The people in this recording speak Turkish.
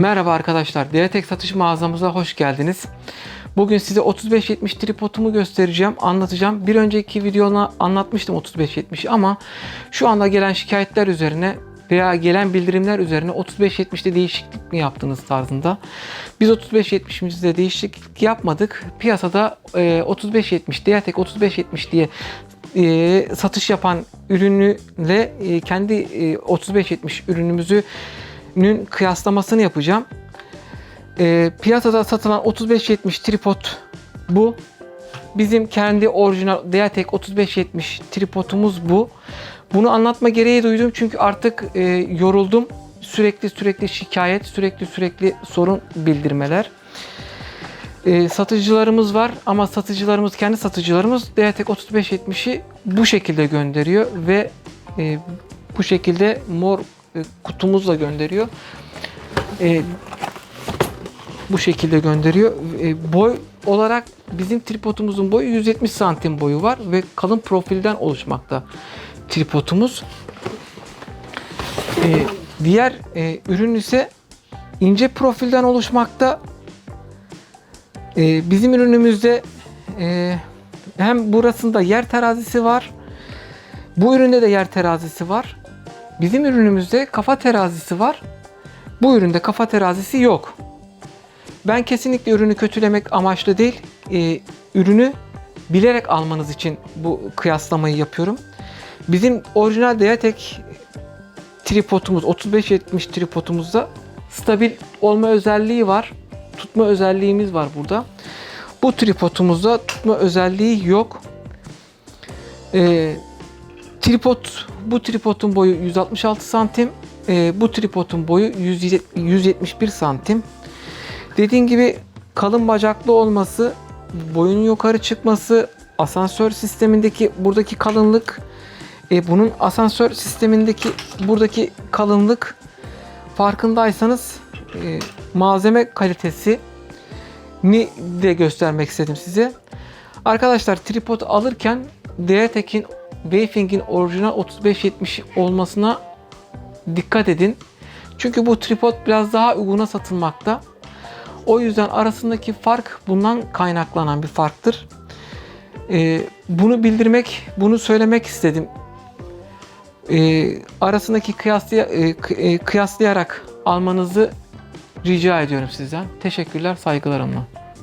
Merhaba arkadaşlar, Diyatek satış mağazamıza hoş geldiniz. Bugün size 3570 tripodumu göstereceğim, anlatacağım. Bir önceki videoda anlatmıştım 3570'i ama şu anda gelen şikayetler üzerine veya gelen bildirimler üzerine 3570'te değişiklik mi yaptınız tarzında. Biz 3570'imizde değişiklik yapmadık. Piyasada e, 3570, Diyatek 3570 diye e, satış yapan ürünüyle e, kendi e, 3570 ürünümüzü nün kıyaslamasını yapacağım. Ee, piyasada satılan 3570 tripod bu. Bizim kendi orijinal Diatek 3570 tripodumuz bu. Bunu anlatma gereği duydum çünkü artık e, yoruldum. Sürekli sürekli şikayet, sürekli sürekli sorun bildirmeler. E, satıcılarımız var ama satıcılarımız kendi satıcılarımız Diatek 3570'i bu şekilde gönderiyor ve e, bu şekilde mor e, kutumuzla gönderiyor. E, bu şekilde gönderiyor. E, boy olarak bizim tripodumuzun boyu 170 santim boyu var ve kalın profilden oluşmakta tripodumuz. E, diğer e, ürün ise ince profilden oluşmakta. E, bizim ürünümüzde e, hem burasında yer terazisi var. Bu üründe de yer terazisi var. Bizim ürünümüzde kafa terazisi var. Bu üründe kafa terazisi yok. Ben kesinlikle ürünü kötülemek amaçlı değil, e, ürünü bilerek almanız için bu kıyaslamayı yapıyorum. Bizim orijinal Diatek tripodumuz 3570 tripodumuzda stabil olma özelliği var. Tutma özelliğimiz var burada. Bu tripodumuzda tutma özelliği yok. Ee, tripod bu tripodun boyu 166 santim. Ee, bu tripodun boyu 100 171 santim. Dediğim gibi kalın bacaklı olması, boyun yukarı çıkması, asansör sistemindeki buradaki kalınlık, e, bunun asansör sistemindeki buradaki kalınlık farkındaysanız e, malzeme kalitesi ni de göstermek istedim size. Arkadaşlar tripod alırken Diatek'in Wayfing'in orijinal 3570 olmasına dikkat edin. Çünkü bu tripod biraz daha uyguna satılmakta. O yüzden arasındaki fark bundan kaynaklanan bir farktır. Ee, bunu bildirmek, bunu söylemek istedim. Ee, arasındaki kıyaslaya, e, e, kıyaslayarak almanızı rica ediyorum sizden. Teşekkürler, saygılarımla.